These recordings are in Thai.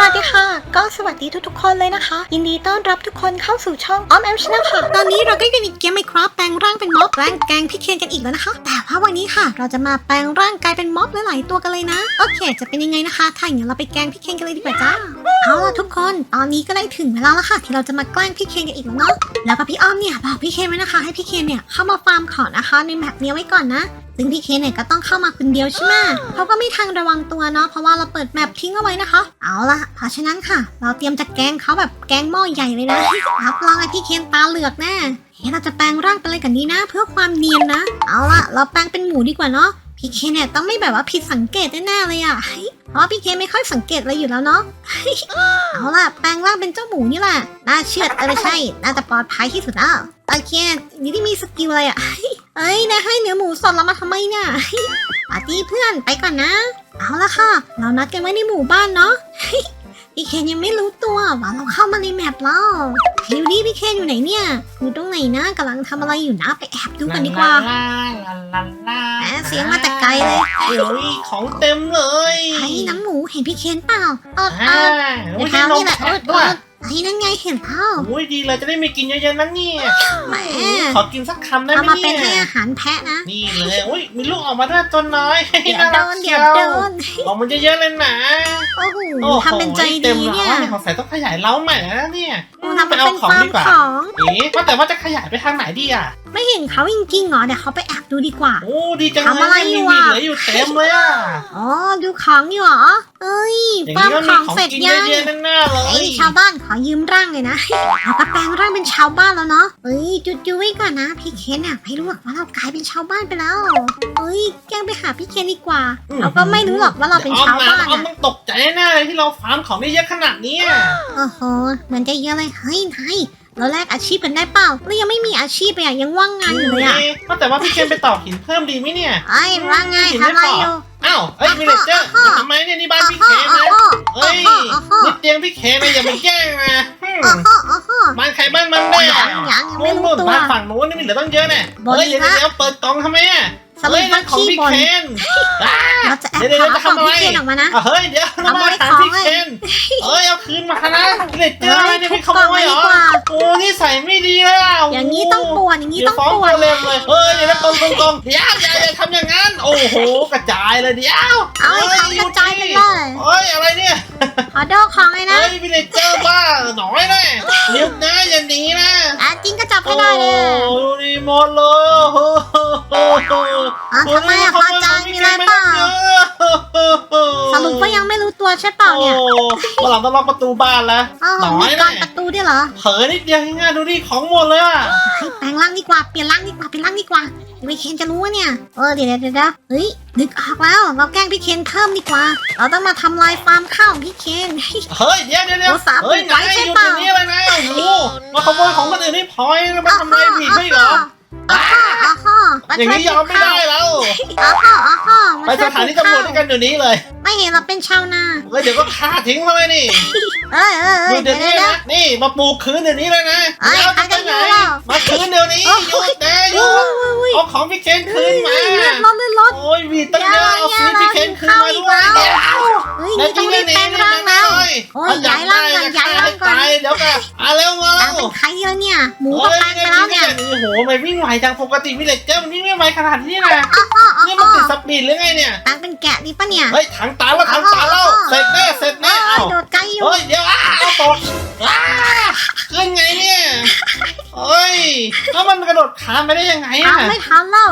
สวัสดีค่ะ ก็สวัสดีทุกๆ คนเลยนะคะ ยินดีต้อนรับทุกคนเข้าสู่ช่องออมแอมชนะค่ะ ตอนนี้เราก็อยู่ในเกมไมครับแปลงร่างเป็นม็อบแปลงแกงพี่เคนกันอีกแล้วนะคะ แต่ว่าวันนี้ค่ะ เราจะมาแปลงร่างกลายเป็นม็อบหลายๆตัวกันเลยนะ โอเค จะเป็นยังไงนะคะ ถ้าอย่างนั้นเราไปแกล้งพี่เคนกันเลยดีกว่าจ้า เอาล่ะทุกคน ตอนนี้ก็ได้ถึงเวลาแล้วค่ะ ที่เราจะมาแกล้งพี่เคนกันอีกแล้วเนาะ แล้วก็พี่อ้อมเนี่ยบอกพี่เคนไว้นะคะ ให้พี่เคนเนี่ยเข้ามาฟาร์มของนะคะในแมปนี้ไว้ก่อนนะ ซึ่งพี่เคนเนี่ยก็ต้องเข้ามาคนเดียวใช่ไหมเขาก็ไม่ทันระวังตัวเนาะเพราะว่าเราเปิดแมปทิ้งเอาไว้นะคะ เอาละเพราะฉะนั้นค่ะ เราเตรียมจะแกล้งเขาแบบแกล้งหม้อใหญ่เลยนะรับรองไอ้พี่เคนตาเหลือกแน่เฮ้เราจะแปลงร่างเป็นอะไรกันดีนะ เพื่อความเนียนนะ เอาละเราแปลงเป็นหมูดีกว่าเนาะพี่เคนเนี่ยต้องไม่แบบว่าผิดสังเกตแน่ๆเลยอะเฮ้ยเพราะว่าพี่เคนไม่ค่อยสังเกตอะไรอยู่แล้วเนาะ เอาล่ะ แปลงร่างเป็นเจ้าหมูนี่แหละ น่าเชื่อดเออไม่ใช่ น่าจะปลอดภัยที่สุดแล้ว โอเค นี่ที่มีสกิลอะไรอะเอ้ยนายให้เนื้อหมูสดเรามาทำไมเนี่ยปาร์ตี้เพื่อนไปก่อนนะ เอาละค่ะ เรานัดกันไว้ในหมู่บ้านเนาะพี่เคนยังไม่รู้ตัวว่าเราเข้ามาในแมปแล้วเฮ้ยดูดิพี่เคนอยู่ไหนเนี่ย อยู่ตรงไหนนะกำลังทำอะไรอยู่นะไปแอบดูกันดีกว่าลาลาลาลาแหมเสียงมาแต่ไกลเลยเฮ้ยของเต็มเลยไอ้น้ำหมูเห็นพี่เคนเปล่าเออเออ่าอไม่เดี๋ยวใช่เท้านมนี่แหละเอแพะอ เอด้วยอไอ้นั่นไงเห็นเปล่าโอ้ยดีเลยจะได้ไม่กินเยอะๆนั่นเนี่ยแหมขอกินสักคำได้เอาไหมมาเป็นเนี่ให้ยอาหารแพะนะ นี่เลยอุ้ยมีลูกออกมาด้วยตัวน้อยเดี๋ยวน่าโดรักนเชีเดี๋ยยววโดนออกมันเยอะๆเลยนะโอ้โหโอ้โหทำเป็นใจเต็ดีมเนี่ยแล้วเนี่ยของใส่ต้องขยายเล้าใหม่แล้วนะเนี่ยโอ้ทำเป็นฟาร์มดีกว่าของเอ๊ะว่าแต่ว่าจะขยายไปทางไหนดีอะ ไม่เห็นเขาจริงๆเหรอเดี๋ยวเขาไปแอบดูดีกว่า โอ้ดีจังทำอะไรเลยอยู่มีอะเหลืออยู่เต็มเลยอะอ๋อดูของอยู่เหรอเอ้ยอย่างฟาร์นี้มก็ขมีองของเสร็จกินยังเยอะๆแน่ๆเลไอ้ยชาวบ้านขอยืมร่างเลยนะ เราก็แปลงร่างเป็นชาวบ้านแล้วเนาะเอ้ยจุดจุ้ยก่อนนะ พี่เคนอะไม่รู้หรอกว่าเรากลายเป็นชาวบ้านไปแล้วเอ้ยแกล้งไปหาพี่เคนดีกว่า เราก็ไม่รู้หรอกว่าเราเป็นชาวบ้านอ้อมอะต้องตกใจแน่เลยที่เราฟาร์มของได้เยอะขนาดเนี้ยโอ้โหเหมือนจะเยอะเลยเฮ้ยนาย เราแลกอาชีพกันได้เปล่าเรายังไม่มีอาชีพเลยอะยังว่างงานอยู่เลยอะอ๊ว่าแต่ว่าพี่เคนไปต่อหินเพิ่มดีไหมเนี่ยไอ้ยว่าไงทำอะไรอยู่ อ้าวเฮ้ยวิลเลจเจอร์อ้าวทำไมเนี่ยนี่บ้านอ๋อพี่เคนนะอ๋อเฮ้ยอ๋ออ๋อนี่เตียงพี่เคนนะอย่าไปแกล้งนะอืมอ๋ออ๋ออ๋อบ้านใครบ้านมันได้ยังยังยังไม่นู่นรู้นู่นตัว บ้านฝั่งนู้นนี่มีเหลือตั้งเยอะเนี่ยบอเฮ้ยดีเดี๋ยวละเดี๋ยวเปิดกล่องทำไมอะ สรุเฮ้ปยว่านั่นของขี้พี่บ่นเคนอ่าเราจะแอบเดี๋ยวเดี๋ยวหาของจะทำอะไรพี่เคนออกมานะ อะเฮ้ยเดี๋ยวขโมยทำของพี่เคนเอ้ยเอาคืนมานะวิลเลจเจอร์อะไรเนี่ยเฮ้ยพี่ขโมยเหรทุบกล่องไว้ดีกว่าอโอ้นี่ใส่ไม่ดีเลยอะอย่างนี้ต้องปวดอย่างนี้เดี๋ยต้วองฟ้องปวตัดวเร็วเลยเฮ้ยเดี๋ยวนะกองกองกองเดี๋ยวอย่าอย่าทำอย่างนั้น โอ้โห กระจายเลยเดี๋ยวเอาให้เขากระจายไปเลยเฮ้ย อะไรเนี่ย ขอโดของเลยนะเฮ้ยวิลเลจเจอร์บ้าหน่อยแน่เดี๋ยวนะอย่าหนีนะอะจริงก็จับให้โอ้ได้เลยดูดีหมดเลยโอ้โหอะทำไมอะพอใจมีอะไรเปล่า สรุปว่ายังไม่รู้ตัวใช่เปล่าเนี่ยโอ้วันหลังต้องล็อกประตูบ้านแล้วอ๋อหน่อมียกรอนแน่ประตูด้วยเหรอเผลอนิดเดียวง่ายๆดูดิของหมดเลยอะให้แปลงร่างดีกว่าเปลี่ยนร่างดีกว่าเปลี่ยนร่างดีกว่าเดี๋ยวพี่เคนจะรู้ว่าเนี่ย เออเดี๋ยวเดี๋ยวเดี๋ยวเฮ้ยนึกออกแล้ว เราแกล้งพี่เคนเพิ่มดีกว่า เราต้องมาทำลายฟาร์มข้าวของพี่เคนเฮ้ยเดี๋ยวเดี๋ยวเดี๋ยวโอ้สามเฮ้ยไว้นายใช่อยู่เปล่า ตรงนี้เลยนะโอ้โหมาขโมยของคนอื่นนี่พลอยแล้วมาทำอะไรผิดไม่เหรอ อ๋ออ๋ออ๋อมาอย่างช่วยนี้ยอมไม่ได้แล้วอ๋ออ๋ออ๋อไปสถานีตำรวจด้วยกันเดี๋ยวนี้เลยไม่เห็นเราเป็นชาวนาเฮ้ยเดี๋ยวก็ฆ่าทิ้งเลยนี่เออเออเอดูอเดี๋เดี๋ยยววนี้เดี๋ยว นะนี่มาปลูกคืนเดี๋ยวนี้เลยนะเอ้ยเดี๋ยวใครจะจะไปอยู่ไหนแล้วมาคืนเดี๋ยวนี้หยุดนะหยุโอ้ดยโอ้ยเอาของพี่เคนคืนมาเลือดรถเลือดรถโอ้ยมีตั้งเยอะเอาซื้อพี่เคนคืนมาด้วยเอาอีกเดี๋ยวเฮ้ยเดี๋ยวนี่ต้องรีบแปลงร่างแล้ว โอ้ยย้ายร่างก่อนย้ายร่างก่อนตายเดี๋ยวกันอะเร็วมาแปลแล้งวเป็นใครแล้วเนี่ยหมูก็แปลงไปแล้วเนี่ยโอ้โหไม่วิ่งไหวจังปกติวิลเลจเจอร์มันวิ่งไม่ไหวขนาดนี้นะอ๋ออ๋ออ๋อนี่มันติดสปีดหรือไงเนี่ยแปลงเป็นแกะนี่ปะเนี่ย เฮ้ยถังตาแล้วถังตาแล้วเสร็จแน่เสร็จเอ้แน่ยเอ้าโดดไกลอยู่ เฮ้ยเดี๋ยวอ้าเอาตกอ้าขึ้นไงเนี่ยเฮ้ยแล้วมันกระโดดขามไปได้ยังไงอะทำไม่ทันแล้ว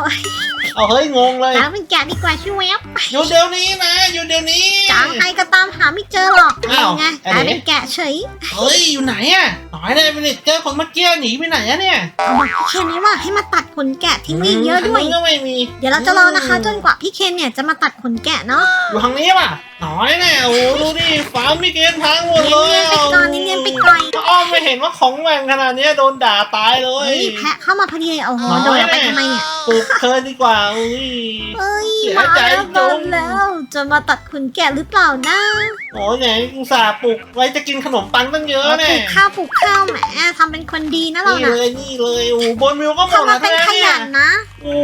เอาเฮ้ยงงเลยแปลงเป็นแกะดีกว่าช่วยแวบอยู่เดี๋ยวนี้นะอยู่เดี๋ยวนี้จางใครก็ตามหาไม่เจอหรอกอ้าวไงอันกลายนี้เป็นแกะเฉยเฮ้ยอยู่ไหนอะหน่อยเลยวิลเลจเจอร์คนเมื่อกี้หนีไปไหนอะเนี่ยเอาบอกพี่เคนนี้ว่าให้มาตัดขนแกะทิ้งไว้เยอะด้วยทางนู้นก็ไม่มี เดี๋ยวเราจะรอนะคะ จนกว่าพี่เคนเนี่ยจะมาตัดขนแกะเนาะอยู่ทางนี้ป่ะหน่อยแน่โอ้โหดูดิฟ้ามีเกณฑ์พังหมดเนีเลยยนๆไปก่อนเนียนๆไปก่อนอ๋อไม่เห็นว่าของแหว่งขนาดเนี้ยโดนด่าตายเลเฮ้ยยแพะเข้ามาพอดีโอ้โหน้อยโดนไปทำไมเนี่ยปลูกเธอดีกว่าอุ้ยเอ้ยเสียมาใจแล้วจุมางแล้ว จะมาตัดขนแกะหรือเปล่านะโอ้ยไหนอุตส่าห์ปลูกไว้จะกินขนมปังตั้งเยอะปแน่ลูกข้าวปลูกข้าวแหมทำเป็นคนดีนะเรานี่น่ะเลยนี่เลยโอ้บนมิวก็หมดทำมาแล้วเป็นขเนี่ยยันนะโอ้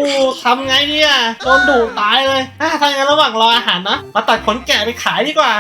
ทำไงดีอะโดนดุตายเลยอะถ้าอย่างนั้นระหว่างรออาหารเนาะมาตัดขนแกะไปขายดีกว่า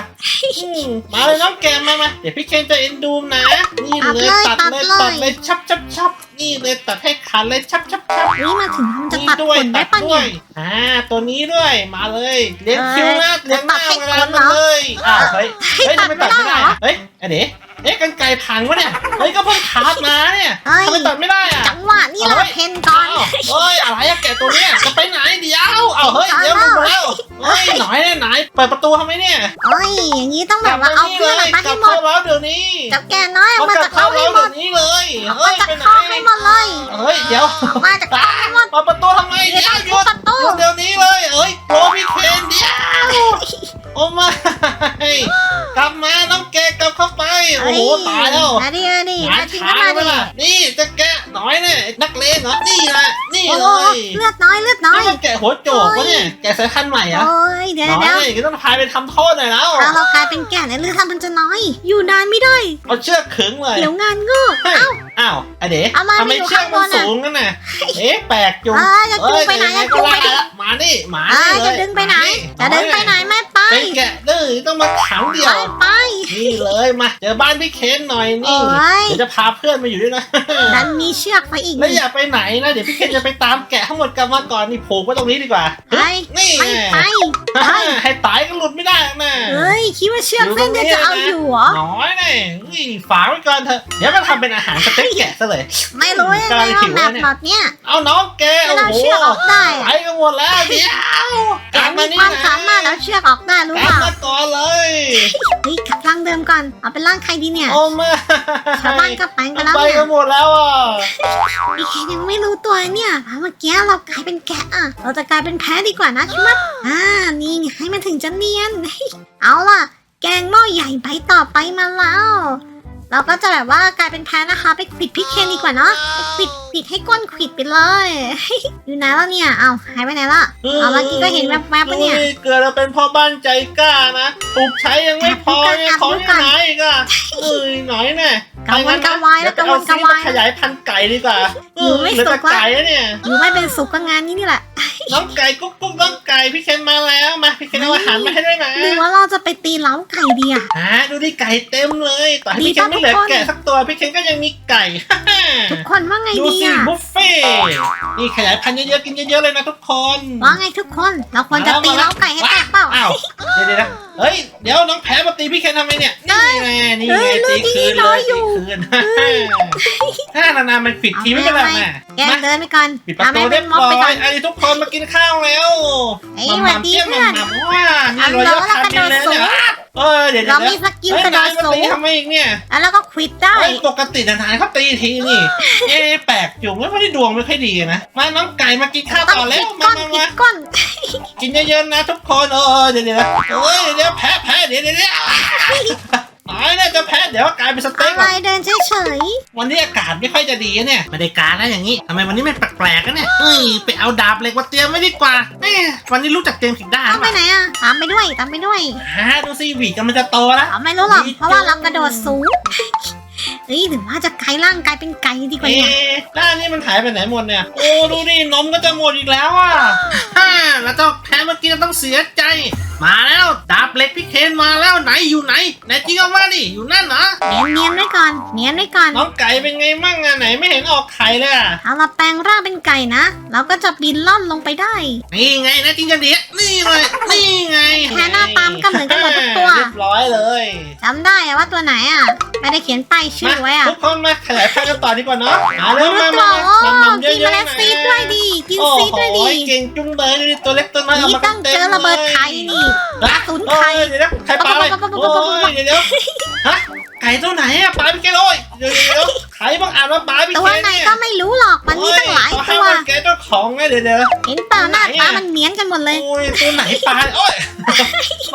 อืมมาเลยน้องแกมมามาเดี๋ยวพี่เคนจะเอ็นดูมนะ นี่เลยตัดเลยตัดเลยชับชับชับนี่เลยตัดให้ขาดเลยชับชับชับนี่มาถึงมันจะนี่ตัดด้วยขนได้ตัดปะด้เนี่วยยอ่า ตัวนี้ด้วยมาเลยเลี้ยงเอ้ยคิวนะเลี้ยงหน้าตัดให้เวลาคนเหรมันอเลยอ้าวเฮ้ยเฮ้ยตัทำดไมไม่ตัดไม่ได้ได้เหรออะเฮ้ยอันนี้ เอ๊ะกันไกรพังวะเนี่ยเฮ้ยก็เพิ่งคาบมาเนี่ยเฮ้ย ทำไมตัดไม่ได้อะจังหวะนี่เราเฮ้ยเพนก่อน อ้าวเฮ้ยอะไรอะแกะตัวเนี้ยจะไปไหนเดี๋ยวเอาเฮ้ยเดี๋ยวมึงมาแล้วเฮ้ยหน่อยเนี่ยไหนเปิดประตูทำไมเนี่ยเอ้ย อย่างนี้ต้องกแบลับว่าเอาเพื่อนออกกมาลัให้บหมเข้าดแล้วเดี๋ยวนี้จับแกน้อยออกเอามากลัจาบกเข้าเขาแล้ให้วหมเดี๋ยดวนี้เลยออกเฮ้มายจากเขาให้หไปไหนมดเลยเฮ้ยเดี๋ยวออกมาจากเขาให้หมดเปิดประตูทำไมเดี๋เดี๋ยยววหยุด ประตูหยุดเดี๋ยวนี้เลย เอ้ยโกลัวพี่เคนเดี๋ยวโอ้ไม่กลับมาน้องแกกลับเข้าไป โอ้โหตายแล้วมาดิมาดิงามานจริงช้าก็มาไปดิละนี่จะแกะน้อยเนี่ยนักเลงเหรอนี่นะนี่โอ้เลโหยเลือดน้อยเลือดน้อยนี่มันแกะหัวโจกวะเนี่ยแกะสายพันธุ์ใหม่เหรอะโอ้ยเดี๋ยวน้อเดี๋ยวยก็ต้องพาไปทำโทษหน่อยแล้วถ้าเรากลายเป็นแก่ในเลือดทำมันจะน้อย อยู่นานไม่ได้เอาเชือกขึงเลยเดี๋ยวงานงอกเฮ้ยเอ้าอ้าวไอเด๋เอามาทำไมไม่อยู่เชือกมันข้างบนอะสูงนั่นน่ะเอ๊ะแปลกจุงเอ้ยจะจูงไปไหนเอ้ยจะจูงไปไหนยังงก็ว่าละมาดิมาเอ้ดิยเลยจะดึงไปไหนมาจะดึงไปไหนไม่ไปเป็นแกะดื้อต้องมาขังเดียไปวไปนี่เลยมาเจอบ้านพี่เคนหน่อยนี่ โอ้ยเดี๋ยวจะพาเพื่อนมาอยู่ด้วยนะ ดันมีเชือกไปอีกแล้วอย่าไปไหนนะ เดี๋ยวพี่เคนจะไปตามแกะทั้งหมดกลับมาก่อนนี่ผูกไว้ตรงนี้ดีกว่า ไปนี่ไม่ไปไปให้ตายก็หลุดไม่ได้นะ เฮ้ยคิดว่าเชือกเส้นเดียวจะเอาอยู่เหรอน้อยเนี่ยนี่ฝากไว้ก่อนเถอะ เดี๋ยวมาทำเป็นอาหารสเต็กแกะซะเลย ไม่รู้ยังไงว่าแบบแบบเนี้ยเอาน้องแกจะโอ้เอาโหเชือกออกได้ไปกันหมดแล้วเดี๋ยวแกมีความสามารถเอาเชือกออกได้รู้กเปลับล่ามาก่อนเลยเฮ้ยกลับร่างเดิมก่อนเอาเป็นร่างใครดีเนี่ยโอ้ไม่ชาวบ้านก็แปลงกันแล้วไปเนี่ยกันหมดแล้วอะพี่แกยังไม่รู้ตัวเนี่ยเพราะเมื่อกี้เรากลายเป็นแกะอะเราจะกลายเป็นแพ้ดีกว่านะใช่ไหมอ่านี่ไงมันถึงจะเนียน เอาล่ะ แกงหม้อใหญ่ใบต่อไปมาแล้ว เราก็จะแบบว่ากลายเป็นแพ้นะคะ ไปขวิดพี่เคนดีกว่าเนาะไปขวิดขวิดให้ก้นขวิดไปเลย อยู่ไหนแล้วเนี่ย เอาหายไปไหนละเอาเมื่อกี้ก็เห็นแวบๆปะเนี่ยฮ้เกิดเราเป็นพ่อบ้านใจกล้านะถูกใช้ยังไม่พอแอบดูยังก่ขออนแอบดูก่อนที่ไหนอีกอะเอ้ยหน่อยแน่กระวนกระวายแล้วกระวนกระวายเดี๋ยไปเอซีมาขยายพันธุ์ไก่ดีกว่าอยู่ไม่เหลือสุแต่กละไก่อะเนี่ยอยู่ไม่เป็นสุขก็งานนี้นี่แหละน้องไก่กุ๊กกุ๊กน้องไก่พี่เคนมาแล้วมาพี่เคนเอาอาหารมาให้ด้วยนะหรือว่าเราจะไปตีเล้าไก่ดีอะฮะดูดิไก่เต็มเลยต่อให้ดีพี่เคนไม่เหลือป่ะทุกคนแกะสักตัวพี่เคนก็ยังมีไก่ทุกคนว่าไงดูดีสิอะบุฟเฟ่ต์นี่ขยายพันธุ์เยอะๆกินเยอะๆเลยนะทุกคนว่าไงทุกคนเราควรจะตีเล้าไก่ให้แตกเปล่า อ้าวเดี๋ยวๆนะเฮ้ยเดี๋ยวน้องแพ้มาตีพี่เคนทำไมเนี่ยนี่ไงนี่เฮ้ไงยตีคืนเลืเลอดยที่น้อยอยู่ตีคืนถ้านานๆมันปิดทีไม่เป็นไรแม่แกเดินไปก่อนปิดประทำตูให้เรีเป็ยนบม็อบร้อไปก่อยนอันนี้ทุกคนมากินข้าวแล้วเอ้ยมัมหวัมัดมดีเยี่ยมเพื่อนมัมมัมว้านี่เรายกคันนี้เลยเนี่ยเออเดี๋ยวเราเดี๋ยวมีสกิลเฮ้ยกระโดนายดมาสูตีงทำไมอีกเนี่ยแล้วเราก็ควิดได้เฮ้ยปกตินานๆเขาตีทีนี่เอ๊ะแปลกอยู่ไม่ได้ดวงไม่ค่อยดีนะมาน้องไก่มากินข้าวต้องก่อนคแล้วิวดมาก้อนมาควิมาดก้อนกินเยอะๆนะทุกคนเออเดี๋ยวเดี๋ยวเฮ้ยเดี๋ยวแพ้แพ้เดี๋ยวเดี๋ยวเดี๋ยว ตายแล้วจะแพ้เดี๋ยวกลายเป็นสเต็อะกไรเดินเฉยวันนี้อากาศไม่ค่อยจะดีอะเนี่ยไม่ได้การแล้วอย่างนี้ทำไมวันนี้ไม่แปลกๆกันเนี่ยเฮ้ยไปเอาดาบเหล็กมาเตรียมไว้ดีกว่าแม่วันนี้รู้จักเตรียมผิดด้าๆนต้องไปป่ะไหนอะตามไปด้วยตามไปด้วยฮะดูสิหวีกำลังจะโตแล้วเราไม่รู้หรอก เพราะว่าเรากระโดดสูงเฮ้ยหรือว่าจะกลายร่างกลายเป็นไก่ดีกว่าเอ๊เนี่ยะด้านนี้มันหายไปไหนหมดเนี่ย โอ้ดูดินมก็จะหมดอีกแล้วอะฮ่าแล้วเจ้าแพ้เมื่อกี้ต้องเสียใจ มาแล้วดาบเหล็กพี่เคนมาแล้วไหนอยู่ไหนไหนจริงเอามาดิอยู่นั่นเหรอเนียนๆไว้ก่อน เนียนไว้ก่อน น้องไก่เป็นไงมั่งอะไหนไม่เห็นออกไข่เลยอะเอาเราแปลงร่างเป็นไก่นะ เราก็จะบินล่อนลงไปได้ นี่ไงนะจริงจังดีนี่เลยนี่ไงแค่หน้าตามก็เหมือนกันหมดทุกตัว เรียบร้อยเลยจำได้อะว่าตัวไหนอะไม่ได้เขียนป้ายชื่อไว้อะทุกคนมาขยายพันธุ์กันต่อดีกว่าเนาะมาเร็รู้วหรืมาอเปมาล่ามาโอ้มาเยกินอะแมลๆงนะซีดด้วยดีกินโอ้ซีดด้วยโหดีเก่งจุ้งเลยดูดิตัวเล็กตัวน้อยนี่เอามาต้องเจอระเบิดไข่นี่กระสุนไข่เอ้ยเดี๋ยวนะใครปลาอะไรปั๊บปั๊บปั๊บปั๊บโอ้ยเดี๋ยวเดี๋ยวฮะ ไก่ตัวไหนอะปลาพี่เกลโอ้ยเดี๋ยวเดี๋ยวเดี๋ยวใครบ้างอ่านว่าปลาพี่ตัเกวลไหนเนี่ยก็ไม่รู้หรอกมันมีตั้งหลายโอ้ตัขอวให้มันแกเจ้าของไงเดี๋ยวเดี๋ยวเห็นเปล่าหน้าไหนตาอะมันเหมือนกันหมดเลยโอ้ยตัวไหนปลาโอ้ย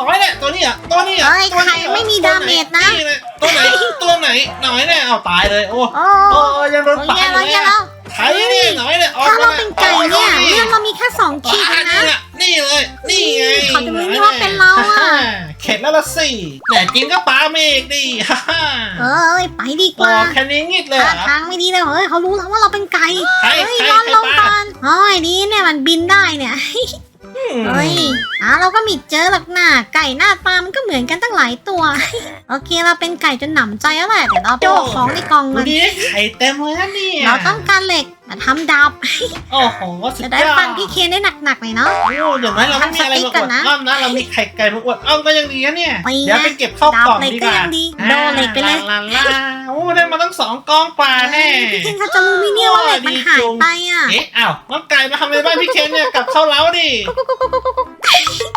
น้อยเนี่ยตัวนี้อะตัวนี้อะเอ้ยตัวนี้ไข่ไม่มีดาเมจนะเลยตัวไหนตัวไหนไหนหน่อยเนี่ยเอาตายเลยโอ้โอ้โอ้ยังโดนโอ้ยตายแย่เลแล้วยแย่อะแล้วใครเนี่ยหน่อยเนี่ยออกถ้ามาเราเป็นไก่เนี่ยเลือดเรามีแค่สองขีดเองนะนะ นี่เลย นี่ไงเขาจะรู้ไหมว่าเป็นเราอะเข็ดแล้วละสิแหน่กินก็ปลาเมกดิฮ่าฮ่าเอ้ยไปดีกอ๋อว่าแค่นี้งิดเลยเหรท่าอทางไม่ดีเลยเฮ้ยเขารู้แล้วว่าเราเป็นไก่ใครเฮ้ยใครนอนใครลงปลาก่อนโอ้ยนี่เนี่ยมันบินได้เนี่ยอืม เฮ้ยอะเราก็มีเจอหรอกหน้าไก่หน้าตามันก็เหมือนกันตั้งหลายตัว โอเคเราเป็นไก่จนหนำใจแล้วแหละเดี๋ยวเราไปเอาของในกล่องดูมันดิไข่เต็มเลยนะเนี่ยเราต้องการเหล็ก มาทำดาบโอ้โหสุดจะยได้อดฟันพี่เคนได้หนักๆหน่อยเนาะ โอ้อย่างน้อยเราไม่มีอะไรมาอวดอ้อมนะ เรามีไข่ไก่มาอวดอ้อมก็ยังดีนะเนี่ย ไปนะเดี๋ยวไปเก็บเข้ากล่องดาบเหล็กดีกว่าก็ยังดีโดนเหล็กไปเลย ลาลาลาโอ้ได้มาตั้งสองกองกว่าแน่ พี่เคนเขาจะรู้ไหมเนี่ยว่าเหล็กมันหายไปอะ เอ๊ะอ้าวน้องไก่มาทำอะไรบ้านพี่เคนเนี่ยกลับเข้าเล้าดิ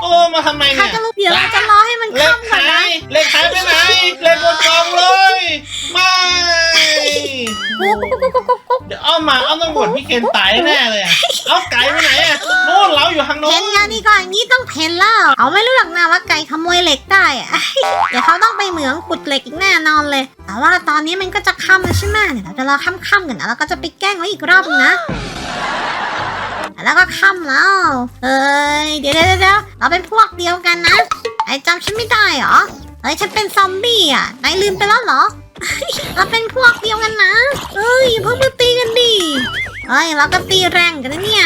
โอ้ มาทำไมเขาเนี่ย จะรู้เดี๋ยวเราจะรอให้มันเล็ เดี๋ยวเอามาเอาต้องบวชพี่เคนตายแน่เลยอะเอาไก่ไปไหนอะโน่นเล้าอยู่ทางโน้เพนนงานนี้ก่อนอย่างนี้ต้องเพนแล้วเขาไม่รู้หรอกนะว่าไก่ขโมยเหล็กได้อะ เดี๋ยวเขาต้องไปเหมืองขุดเหล็กอีกแน่นอนเลย แต่ว่าตอนนี้มันก็จะค่ำแล้วใช่ไหมเดี๋ยวเราจะรอค่ำๆกันนะแล้วก็จะไปแกล้งเขาอีกรอบนึงนะ แล้วก็ค่ำแล้ว เอ้ยเดี๋ยวเดี๋ยวเดี๋ยวเราเป็นพวกเดียวกันนะไอ้จำฉันไม่ได้เหรอเฮ้ยฉันเป็นซอมบี้อะนายลืมไปแล้วเหรอ เราเป็นพวกเดียวกันนะเอ้ยเพิ่งมาตีกันดิเอ้ยเราก็ตีแรงกันนะเนี่ย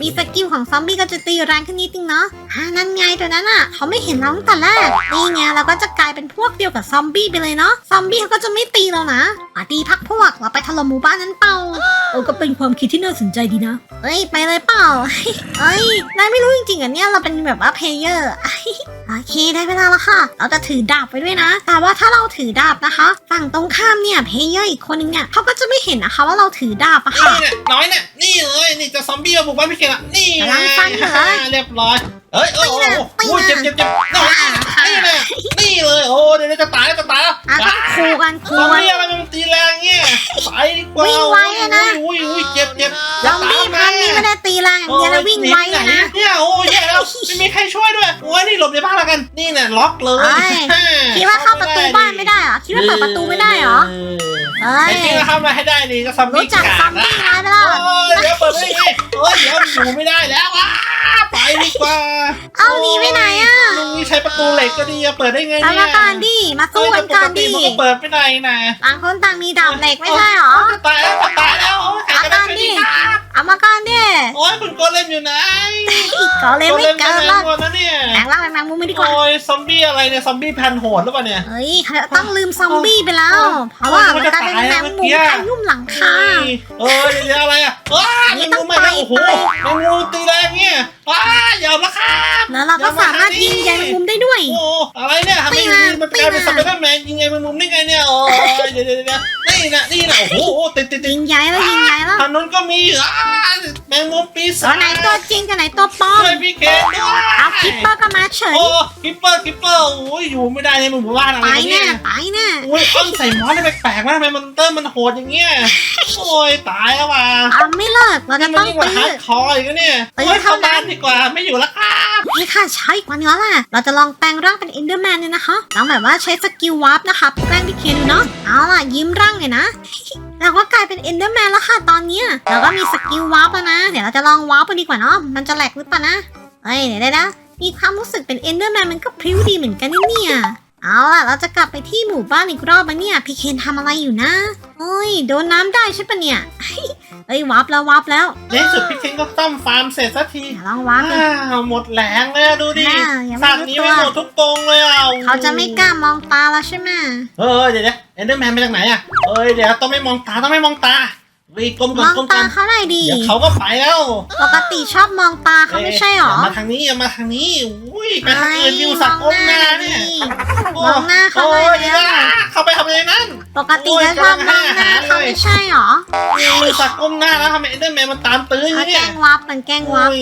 มีสกิลของซอมบี้ก็จะตีแรงขึ้นนิดนึงเนาะ อ่านั่นไงตัวนั้นอะเขาไม่เห็นเราตั้งแต่แรกนี่ไงเราก็จะกลายเป็นพวกเดียวกับซอมบี้ไปเลยเนาะซอมบี้เขาก็จะไม่ตีเรานะมาตีพักพวกเราไปถล่มหมู่บ้านนั้นเปล่าเออก็เป็นความคิดที่น่าสนใจดีนะเฮ้ยไปเลยเปล่าเฮ้ยนายไม่รู้จริงๆอะเนี่ยเราเป็นแบบว่าเพลเยอร์โอเคได้เวลาแล้วค่ะ เราจะถือดาบไปด้วยนะ แต่ว่าถ้าเราถือดาบนะคะฝั่งตรงข้ามเนี่ยเพลเยอร์อีกคนนึงเนี่ยเขาก็จะไม่เห็นนะคะว่าเราถือดาบอะค่ะนี่เนี่ยน้อยเนี่ยนี่เลยนี่จะซอมบี้มาบุกบ้านพี่เคนอะนี่กำลังฟันอยู่เลยเรียบร้อย เอ้ยโอ้โหไปนะโอ้ยไปนะเจ็บเจ็บเจ็บนี่นี่เลยนี่เลยโอ้เดี๋ยวจะตายแล้วจะตายแล้วอะต้องคูกันคูซอมกันบี้อะไรมันตีแรงเงี้ยไปดีกว่าวิ่งไวอะนะอุ้ยอุ้ยเจ็บเจ็บซอมบี้พันนี้ไม่ได้ตีแรงอย่างเดียวนะวิ่งไวอะนะเนี่ยโอ้ยแย่แล้วไม่มีใครช่วยด้วยโอ้ยนี่หลบในบ้านแล้วกันนี่เนี่ยล็อกเลยเอ้ยคิดว่าเข้าประตูบ้านไม่ได้เหรอคิดว่าเปิดประตูไม่ได้เหรอเฮ้ไอ้ยจริงๆแล้วเข้ามาให้ได้นี่ก็ซอมบี้รู้จักซอมบี้น้อยไปแล้วโอ้ยเดี๋ยวเปิดไม่ได้โอ้ยเดี๋ยวอยู่ไม่ได้แล้วว้า ไปดีกว่าเอาหนีไปไหนอะลุงนี่ใช้ประตูเหล็กก็ดีอะเปิดได้ไงเอาเนี่ยมาก่อนดิ มาสู้กันก่อนดิเฮ้ยแต่ปกติมันก็เปิดไม่ได้นะต่างคนต่างมีดาบเหล็กไม่ใช่เหรอ จะตายแล้วจะตายแล้วโอ้ยใครเอาก็ก่ได้อนช่วยดิทีครับเอามาก่อนดิโอ้ยคุณโกเลมอยู่ไหนอีกก็เลยไม่เกินแล้แล้ววนะเนี่ยแปลงร่างเป็นแมงมุมไม่ดีกว่า โอ้ยซอมบี้อะไรเนี่ยซอมบี้แผ่นโหดหรือเปล่าเนี่ย เฮ้ยเขาต้องลืมซอมบี้ไปแล้ว เพราะว่ามันกลายเป็นแมงมุมขยุ่มหลังคาเออเดี๋ยวอะไรอะว้าอันนี้แมงต้มุองมมาแล้วไปโอ้โหแมงมุมตีแรงเนี่ยว้าอย่ามาครับแล้วเราก็สามารถยิงใยแมงมุมได้ด้วย โอ้อะไรเนี่ยทำไมไม่นะมันกลายเป็นไม่สนะไปเดอร์แมนยิงไงแมงมุมได้ไงเนี่ยโอ้ยเดี๋ยวเดี๋ยวเดี๋ยวนี่นะนี่นะโอ้โหติดติดติยิดงใยแล้วยิงใยแล้วทางนู้นก็มีอ่าแมงมุมปีศาตัวจไหนตัวจริงกับไหนตัวปลอมช่วยพี่เคนด้วยเอาคิปเปอร์ก็มาเฉยโอ้กิปเปอร์กิปเปอร์โอ้ยอยู่ไม่ได้ในหมู่บ้านอะไรไปเนี่แน่ยไปแน่โอ้ยอ้อมใส่หมอนอะไรแปลกๆนะทำไมมันเตอร์มันโหดอย่างเงี้ย โอ้ยตายแล้วว่ะเอาไม่เลิกเราจะมันต้องยิ่งกว่าตื้ฮาอร์ดคอร์อีกนะเนี่ยตื้อโอ้ยเข้าเท่านั้นบ้านดีกว่าไม่อยู่ล้วครับนี่ค่ะใช้กว่านี้แล้วแหละเราจะลองแปลงร่างเป็นเอนเดอร์แมนเนี่ยนะคะลองแบบว่าใช้สกิลวาร์ปนะคะแกล้งพี่เคนดูเนาะเอาล่ะยิ้มร่างเลยนะ เราก็กลายเป็นเอนเดอร์แมนแล้วค่ะตอนเนี้ยเราก็มีสกิลวาร์ปแล้วนะ เดี๋ยวเราจะลองวาร์ปไปดีกว่าเนาะมันจะแหลกหรือเปล่านะเฮ้ยเดี๋ยวนะมีความรู้สึกเป็นเอนเดอร์แมนมันก็พริ้วดีเหมือนกันนี่เนี่ย เอาล่ะ เราจะกลับไปที่หมู่บ้านอีกรอบมาเนี่ย พี่เคนทำอะไรอยู่นะ โอ้ย โดนน้ำได้ใช่ปะเนี่ยเฮ้ยวาร์ปแล้ววาร์ปแล้วในที่สุดพี่เคนก็ต้อมฟาร์มเสร็จสักทีเดี๋ยวลองวาร์ปดูอ้าวหมดแรงเลยอะดูดิอ่ายังไม่สัตว์รู้นี้ตัว ไม่หมดทุกกรงเลยอะเขาจะไม่กล้ามองตาแล้วใช่ไหมเออเดี๋ยวเดี๋ยวเอนเดอร์แมนมาจากไหนอะเอ้ยเดี๋ยวต้องไม่มองตาต้องไม่มองตา รีบกลมมก่อนองกลมตากันเขาหน่อยดีเดี๋ยวเขาก็ไปแล้วปกติชอบมองตาเขาไม่ใช่หรอ ย่ามาทางนี้อย่ามาทางนี้อุ้ยไปทางอื่นดิวสักก้มหน้าเนี่ยมองหน้าเขาโอ้เลยยดีนะเข้าไปทำอะไรนั่น ปกติจะชอบมองหน้าเขาไม่ใช่หรอดิวสักก้มหน้าแล้วทำไมเอนเดอร์แมนมันตามตื้ออยู่เขาแกเนี่ล้ยงวับมันแกล้งวับโอ้ย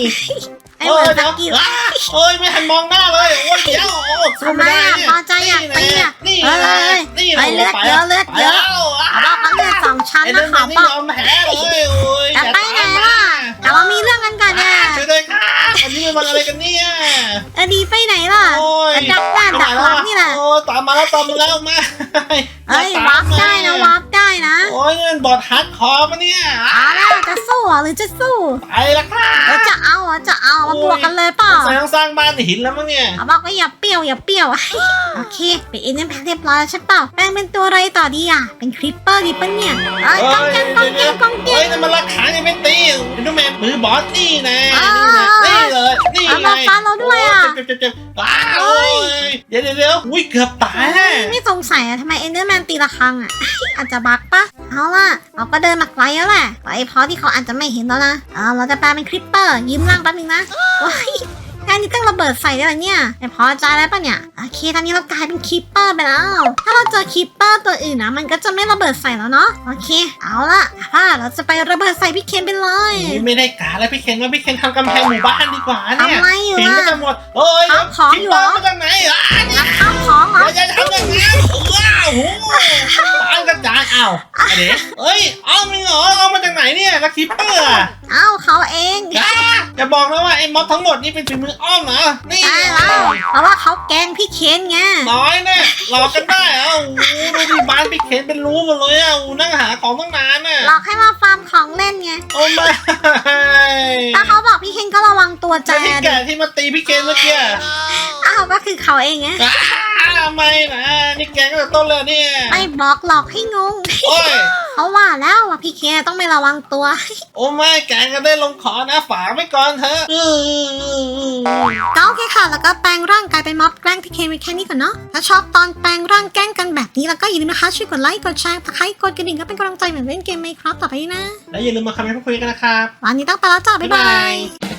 ไอ้เหมือนสเดี๋ยวกิลอ้าโอ้ยไม่ทันมองหน้าเลยโอ้ยเดี๋ยวโอ้สู้ไม่ได้เนี่ยทำไมอะพอใจอยากตีอะนี่เอ้ยนี่เอ้ยเลือดเยอะเลือดเยอะเขาบอกเขา เลือดสองชั้นไอ้เดอนะร์แมเขานนี่บอกยอมแพ้เลยโอ้ยจะไปไหนล่ะแต่ว่ามีเรื่องกันก่อนเนี่ยช่วยด้วยครับวันนี้มันอะไรกันเนี่ยเออดีไปไหนล่ะโอ้ยดักหน้าดักหลังนี่แหละโอ้ยตามมาแล้วตามมาแล้วมาเอ้ยตมวาร์ปได้นะมาวาร์ปได้นะโอ้ยนี่มันบอดฮาร์ดคอร์ปะเนี่ยเอาแล้วจะสู้เหรอหรือจะสู้ไปละค่ะ เออจะเอาเหรอจะเอามาบวกกันเลยเปล่าสงสัยต้องสร้างบ้านในหินแล้วมั้งเนี่ยเขาบอกว่าอย่าเปรี้ยวอย่าเปรี้ยวโอเคไปเอ็นเอ็มแพนเรียบร้อยแล้วใช่เปล่าแป้งเป็นตัวอะไรต่อดีอะเป็นคริปเปอร์ดีปะเนี่ยเอ้ยกองแกงกองแกงกองแกเฮ้ยงนั่นมันราคายังไม่ตีเอ็นดูแมนมือบอสนี่นะอ่านี่นะนี่เลยนี่เอาไงมาฟันเราด้วยอะโเจ็บเจ็บเจ็บอ้าวโอ้ยเดี๋ยวเดี๋ยวเดี๋ยวอุ้ยเกือบตายแน่ไม่สงสัยอะทำไมเอ็นเดอร์แมนตีละครั้งอะอาจจะบักปะเอาล่ะเราก็เดินมาไกลแล้วแหละไกลพอที่เขาอาจจะไม่เห็นแล้วนะเอาเราจะแปลเป็นคริปเปอร์ยืมร่างแป๊บนึงนะว้ายแค่นี้ต้องระเบิดใส่ได้เหรอเนี่ยไม่พอใจแล้วปะเนี่ย โอเคตอนนี้เรากลายเป็นคริปเปอร์ไปแล้ว ถ้าเราเจอคริปเปอร์ตัวอื่นนะมันก็จะไม่ระเบิดใส่แล้วเนาะ โอเค เอาล่ะพ่าเราจะไประเบิดใส่พี่เคนไปเลยอุ๊ยไม่ได้การแล้วพี่เคนว่าพี่เคนทำกำแพงหมู่บ้านดีกว่าเนี่ยทำไมอยู่หินอะก็จะหมดเอ้ยเอาของอยู่เหรอคิดว่ามาจากไหนอะรับข้าวของเหรอเราจะทำอย่างนั้นว้าวโอ้โหบ้านกระจายอ้าวอันนี้เอ้ยเอามึงเหรอเอามาจากไหนเนี่ยลักคิปเปอร์อะ เอาเขาเองอย่าอย่าบอกนะว่าไอ้ม็อบทั้งหมดนี่เป็นฝีมืออ้อมเหรอ นี่ใช่แล้วเพราะว่าเขาแกล้งพี่เคนไงน้อยแน่หลอกกันได้เหรอโอ้โหดูดิบ้านพี่เคนเป็นรูหมดเลยอะโอ้โหนั่งหาของตั้งนานน่ะหลอกให้มาฟาร์มของเล่นไงโอ้ไม่ถ้าเขาบอกพี่เคนก็ระวังตัวใจแล้วที่อะดิแก่ที่มาตีพี่เคนเมื่อกี้อะอ้าวก็คือเขาเองไง อ้าไม่นะนี่แกก็จะต้นเลยเนี่ยไม่บอกหลอกให้งงโอ้ยเขาว่าแล้วว่าพี่เคนต้องไม่ระวังตัว โอ้ไม่แกก็ได้ลงขอนะฝากไว้ก่อนเถอะอื้อก็โอเคค่ะ แล้วก็แปลงร่างกายเป็นม็อบแกล้งพี่เคนไว้แค่นี้ก่อนเนาะถ้าชอบตอนแปลงร่างแกล้งกันแบบนี้แล้วก็อย่าลืมนะคะช่วยกดไลค์กดแชร์ตะไคร้กดกระดิ่งก็เป็นกำลังใจเหมือนเล่นเกมไหมครับต่อไปนี้นะแล้วอย่าลืมมาคอมเมนต์พูดคุยกันนะครับวันนี้ต้องไปแล้วจ้าบ๊ายบายบ๊ายบาย